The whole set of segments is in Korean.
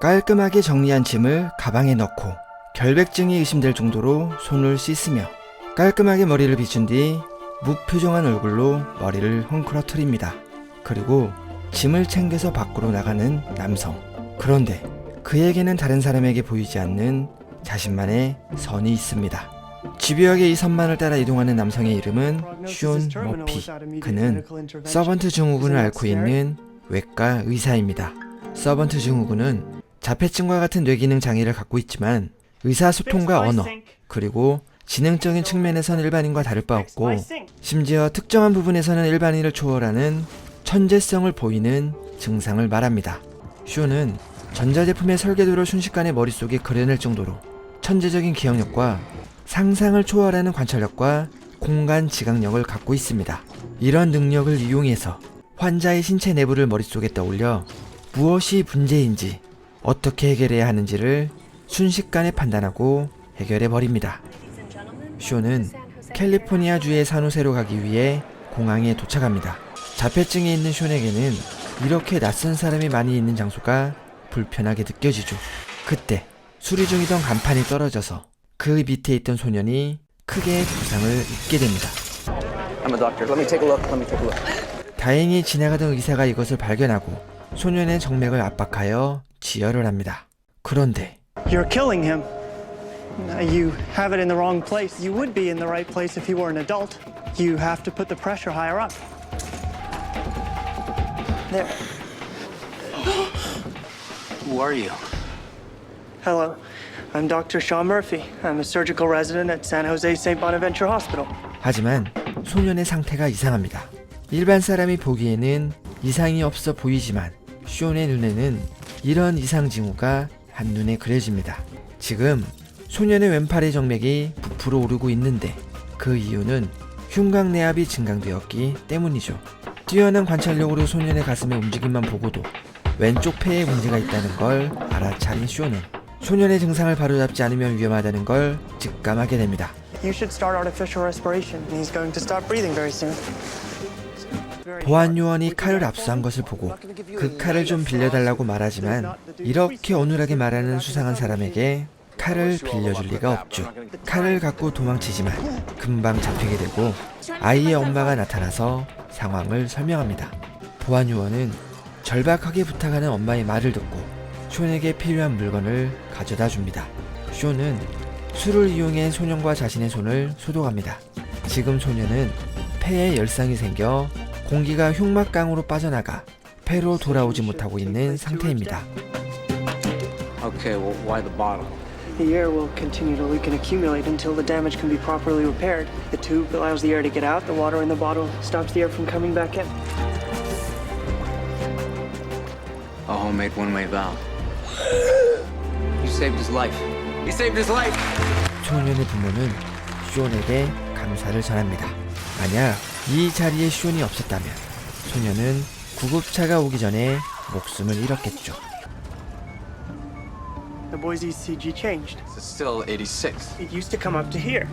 깔끔하게 정리한 짐을 가방에 넣고 결백증이 의심될 정도로 손을 씻으며 깔끔하게 머리를 비춘 뒤 무표정한 얼굴로 머리를 헝클어트립니다. 그리고 짐을 챙겨서 밖으로 나가는 남성. 그런데 그에게는 다른 사람에게 보이지 않는 자신만의 선이 있습니다. 집요하게 이 선만을 따라 이동하는 남성의 이름은 숀 머피. 그는 서번트 증후군을 앓고 있는 외과 의사입니다. 서번트 증후군은 자폐증과 같은 뇌기능 장애를 갖고 있지만 의사소통과 언어, 그리고 지능적인 측면에선 일반인과 다를 바 없고 심지어 특정한 부분에서는 일반인을 초월하는 천재성을 보이는 증상을 말합니다. 쇼는 전자제품의 설계도를 순식간에 머릿속에 그려낼 정도로 천재적인 기억력과 상상을 초월하는 관찰력과 공간 지각력을 갖고 있습니다. 이런 능력을 이용해서 환자의 신체 내부를 머릿속에 떠올려 무엇이 문제인지 어떻게 해결해야 하는지를 순식간에 판단하고 해결해 버립니다. 쇼는 캘리포니아주의 산호세로 가기 위해 공항에 도착합니다. 자폐증이 있는 쇼에게는 이렇게 낯선 사람이 많이 있는 장소가 불편하게 느껴지죠. 그때 수리 중이던 간판이 떨어져서 그 밑에 있던 소년이 크게 부상을 입게 됩니다. 다행히 지나가던 의사가 이것을 발견하고 소년의 정맥을 압박하여 지혈을 합니다. 그런데 You're killing him. Uh, You have it in the wrong place. You would be in the right place if he were an adult. You have to put the pressure higher up. There. Who are you? Hello. I'm Dr. Sean Murphy. I'm a surgical resident at San Jose St. Bonaventure Hospital. 하지만 소년의 상태가 이상합니다. 일반 사람이 보기에는 이상이 없어 보이지만 쇼의 눈에는 이런 이상 징후가 한눈에 그려집니다. 지금 소년의 왼팔의 정맥이 부풀어 오르고 있는데 그 이유는 흉곽 내압이 증강되었기 때문이죠. 뛰어난 관찰력으로 소년의 가슴의 움직임만 보고도 왼쪽 폐에 문제가 있다는 걸 알아차린 쇼는 소년의 증상을 바로잡지 않으면 위험하다는 걸 직감하게 됩니다. You should start artificial respiration. He's going to stop breathing very soon. 보안 요원이 칼을 압수한 것을 보고 그 칼을 좀 빌려달라고 말하지만 이렇게 어눌하게 말하는 수상한 사람에게 칼을 빌려줄 리가 없죠. 칼을 갖고 도망치지만 금방 잡히게 되고 아이의 엄마가 나타나서 상황을 설명합니다. 보안 요원은 절박하게 부탁하는 엄마의 말을 듣고 쇼에게 필요한 물건을 가져다 줍니다. 쇼는 술을 이용해 소년과 자신의 손을 소독합니다. 지금 소년은 폐에 열상이 생겨 공기가 흉막강으로 빠져나가 폐로 돌아오지 못하고 있는 상태입니다. Okay, well, why the bottle? The air will continue to leak and accumulate until the damage can be properly repaired. The tube allows the air to get out, the water in the bottle stops the air from coming back in. A homemade one-way valve. You saved his life. You saved his life. 소년의 부모는 쇼온에게 감사를 전합니다. 만약 이 자리에 쇼온이 없었다면 소년은 구급차가 오기 전에 목숨을 잃었겠죠. The boy's ECG changed. It's still 86. It used to come up to here.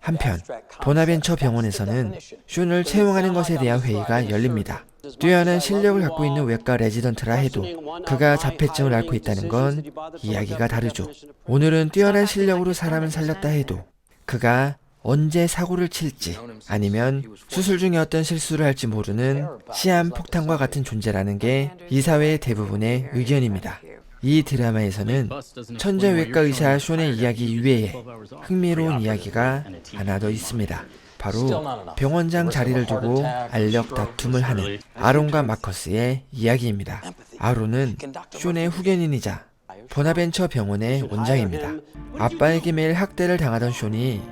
한편 보나벤처 병원에서는 슌을 채용하는 것에 대한 회의가 열립니다. 뛰어난 실력을 갖고 있는 외과 레지던트라 해도 그가 자폐증을 앓고 있다는 건 이야기가 다르죠. 오늘은 뛰어난 실력으로 사람을 살렸다 해도 그가 언제 사고를 칠지 아니면 수술 중에 어떤 실수를 할지 모르는 시한 폭탄과 같은 존재라는 게 이 사회의 대부분의 의견입니다. 이 드라마에서는 천재 외과 의사 숀의 이야기 이외에 흥미로운 이야기가 하나 더 있습니다. 바로 병원장 자리를 두고 알력 다툼을 하는 아론과 마커스의 이야기입니다. 아론은 숀의 후견인이자 보나벤처 병원의 원장입니다. 아빠에게 매일 학대를 당하던 숀이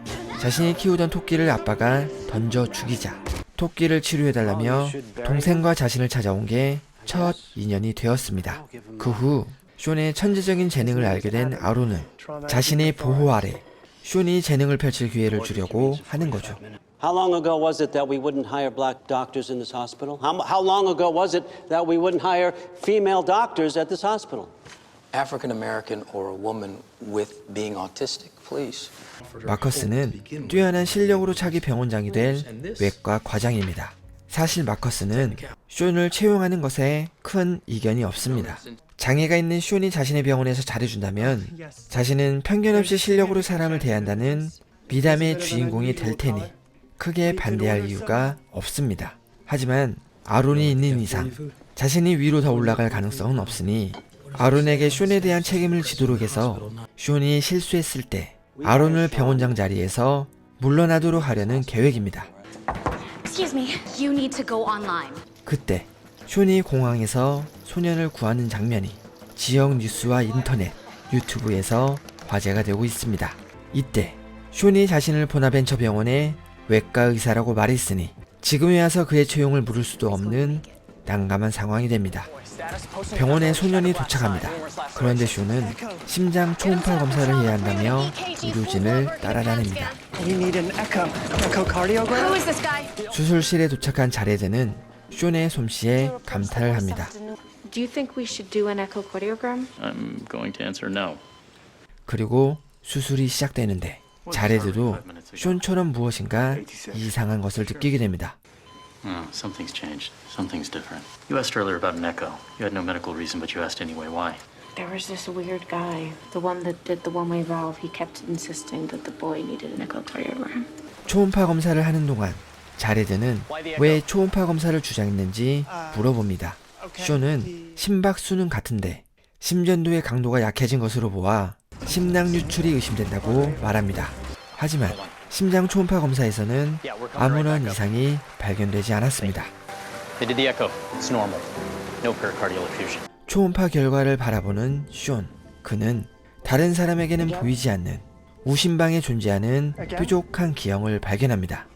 자신이 키우던 토끼를 아빠가 던져 죽이자 토끼를 치료해달라며 동생과 자신을 찾아온 게 첫 인연이 되었습니다. 그후 숀의 천재적인 재능을 알게 된 아론은 자신의 보호 아래 숀이 재능을 펼칠 기회를 주려고 하는 거죠. How long ago was it that we wouldn't hire black doctors in this hospital? How, how long ago was it that we wouldn't hire female doctors at this hospital? African American or a woman with being autistic, please. 마커스는 뛰어난 실력으로 차기 병원장이 될 외과 과장입니다. 사실 마커스는 숀을 채용하는 것에 큰 이견이 없습니다. 장애가 있는 쇼니 자신의 병원에서 잘해준다면 자신은 편견 없이 실력으로 사람을 대한다는 미담의 주인공이 될 테니 크게 반대할 이유가 없습니다. 하지만 아론이 있는 이상 자신이 위로 더 올라갈 가능성은 없으니 아론에게 쇼에 대한 책임을 지도록 해서 쇼이 실수했을 때 아론을 병원장 자리에서 물러나도록 하려는 계획입니다. 그때 쇼니 공항에서 소년을 구하는 장면이 지역 뉴스와 인터넷, 유튜브에서 화제가 되고 있습니다. 이때 쇼니 자신을 보나벤처 병원의 외과 의사라고 말했으니 지금에 와서 그의 채용을 물을 수도 없는 난감한 상황이 됩니다. 병원에 소년이 도착합니다. 그런데 쇼는 심장 초음파 검사를 해야 한다며 의료진을 따라다닙니다. 수술실에 도착한 자레드는 쇼의 솜씨에 감탄을 합니다. Do you think we should do an echocardiogram? I'm going to answer no. 그리고 수술이 시작되는데 자레드도 쇼처럼 무엇인가 이상한 것을 느끼게 됩니다. Oh, something's changed. Something's different. You asked earlier about an echo. You had no medical reason, but you asked anyway. Why? There was this weird guy, the one that did the one-way valve. He kept insisting that the boy needed an echocardiogram. 초음파 검사를 하는 동안 자레드는 왜 초음파 검사를 주장했는지 물어봅니다. 쇼는 심박수는 같은데 심전도의 강도가 약해진 것으로 보아 심낭 유출이 의심된다고 말합니다. 하지만 심장 초음파 검사에서는 아무런 이상이 발견되지 않았습니다. 초음파 결과를 바라보는 쇼. 그는 다른 사람에게는 보이지 않는 우심방에 존재하는 뾰족한 기형을 발견합니다.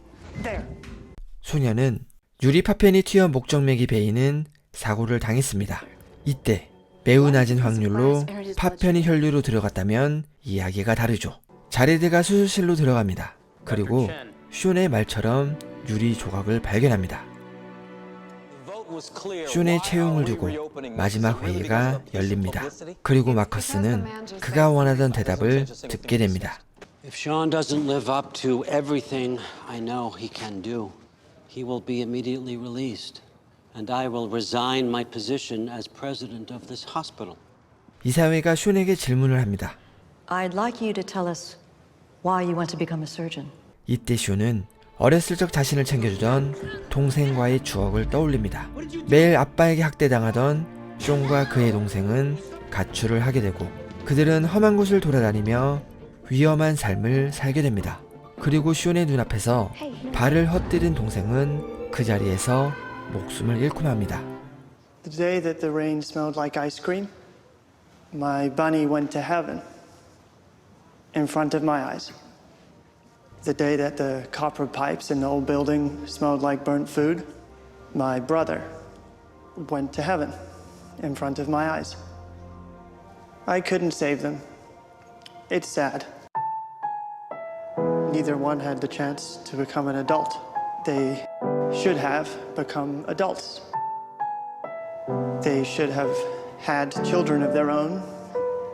소녀는 유리 파편이 튀어 목정맥이 베이는 사고를 당했습니다. 이때 매우 낮은 확률로 파편이 혈류로 들어갔다면 이야기가 다르죠. 자레드가 수술실로 들어갑니다. 그리고 쇼의 말처럼 유리 조각을 발견합니다. 쇼의 채용을 두고 마지막 회의가 열립니다. 그리고 마커스는 그가 원하던 대답을 듣게 됩니다. If Sean doesn't live up to everything I know he can do, he will be immediately released. And I will resign my position as president of this hospital. 이사회가 쇼에게 질문을 합니다. I'd like you to tell us why you want to become a surgeon. 이때 쇼는 어렸을 적 자신을 챙겨주던 동생과의 추억을 떠올립니다. 매일 아빠에게 학대당하던 쇼과 그의 동생은 가출을 하게 되고 그들은 험한 곳을 돌아다니며 위험한 삶을 살게 됩니다. 그리고 쇼의 눈앞에서 발을 헛디딘 동생은 그 자리에서 목숨을 잃고 맙니다. The day that the rain smelled like ice cream, my bunny went to heaven in front of my eyes. The day that the copper pipes in the old building smelled like burnt food, my brother went to heaven in front of my eyes. I couldn't save them. It's sad. Neither one had the chance to become an adult. They should have become adults. They should have had children of their own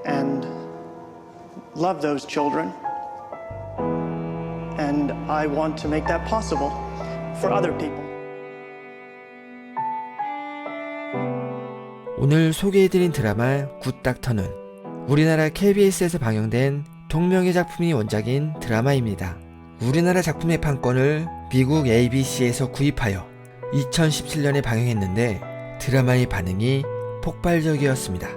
and loved those children. And I want to make that possible for other people. 오늘 소개해드린 드라마 굿닥터는 우리나라 KBS에서 방영된 동명의 작품이 원작인 드라마입니다. 우리나라 작품의 판권을 미국 ABC에서 구입하여 2017년에 방영했는데 드라마의 반응이 폭발적이었습니다.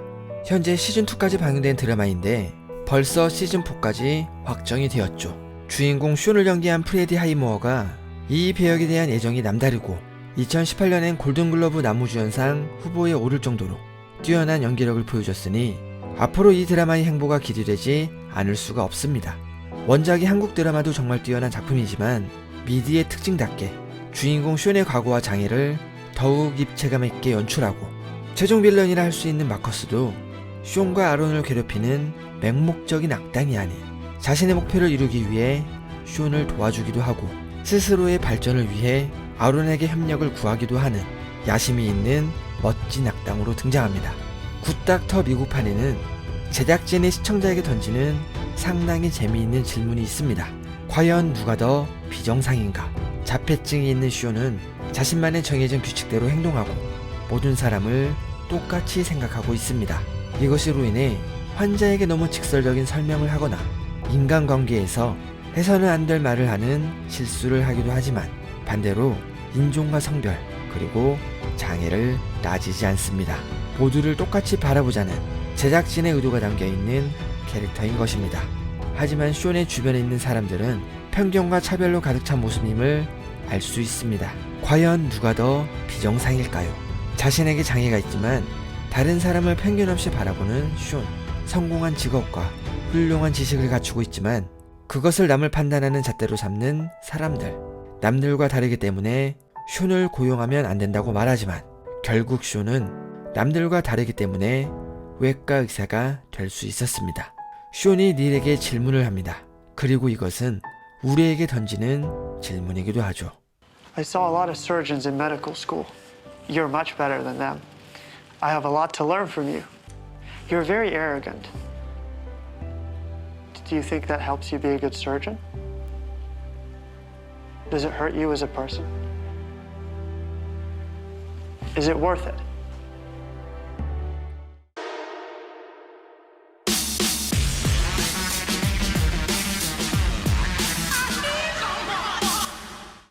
현재 시즌2까지 방영된 드라마인데 벌써 시즌4까지 확정이 되었죠. 주인공 쇼를 연기한 프레디 하이모어가 이 배역에 대한 애정이 남다르고 2018년엔 골든글러브 나무주연상 후보에 오를 정도로 뛰어난 연기력을 보여줬으니 앞으로 이 드라마의 행보가 기대되지 않을 수가 없습니다. 원작이 한국 드라마도 정말 뛰어난 작품이지만 미드의 특징답게 주인공 쇼의 과거와 장애를 더욱 입체감 있게 연출하고 최종 빌런이라 할 수 있는 마커스도 쇼과 아론을 괴롭히는 맹목적인 악당이 아닌 자신의 목표를 이루기 위해 쇼를 도와주기도 하고 스스로의 발전을 위해 아론에게 협력을 구하기도 하는 야심이 있는 멋진 악당으로 등장합니다. 굿닥터 미국판에는 제작진이 시청자에게 던지는 상당히 재미있는 질문이 있습니다. 과연 누가 더 비정상인가? 자폐증이 있는 쇼는 자신만의 정해진 규칙대로 행동하고 모든 사람을 똑같이 생각하고 있습니다. 이것으로 인해 환자에게 너무 직설적인 설명을 하거나 인간관계에서 해서는 안 될 말을 하는 실수를 하기도 하지만 반대로 인종과 성별 그리고 장애를 따지지 않습니다. 모두를 똑같이 바라보자는 제작진의 의도가 담겨 있는 캐릭터인 것입니다. 하지만 쇼의 주변에 있는 사람들은 편견과 차별로 가득 찬 모습임을 알 수 있습니다. 과연 누가 더 비정상일까요? 자신에게 장애가 있지만 다른 사람을 편견 없이 바라보는 쇼. 성공한 직업과 훌륭한 지식을 갖추고 있지만 그것을 남을 판단하는 잣대로 삼는 사람들. 남들과 다르기 때문에 쇼를 고용하면 안 된다고 말하지만 결국 쇼는 남들과 다르기 때문에 외과 의사가 될 수 있었습니다. 쇼니 닐에게 질문을 합니다. 그리고 이것은 우리에게 던지는 질문이기도 하죠. I saw a lot of surgeons in medical school. You're much better than them. I have a lot to learn from you. You're very arrogant. Do you think that helps you be a good surgeon? Does it hurt you as a person? Is it worth it?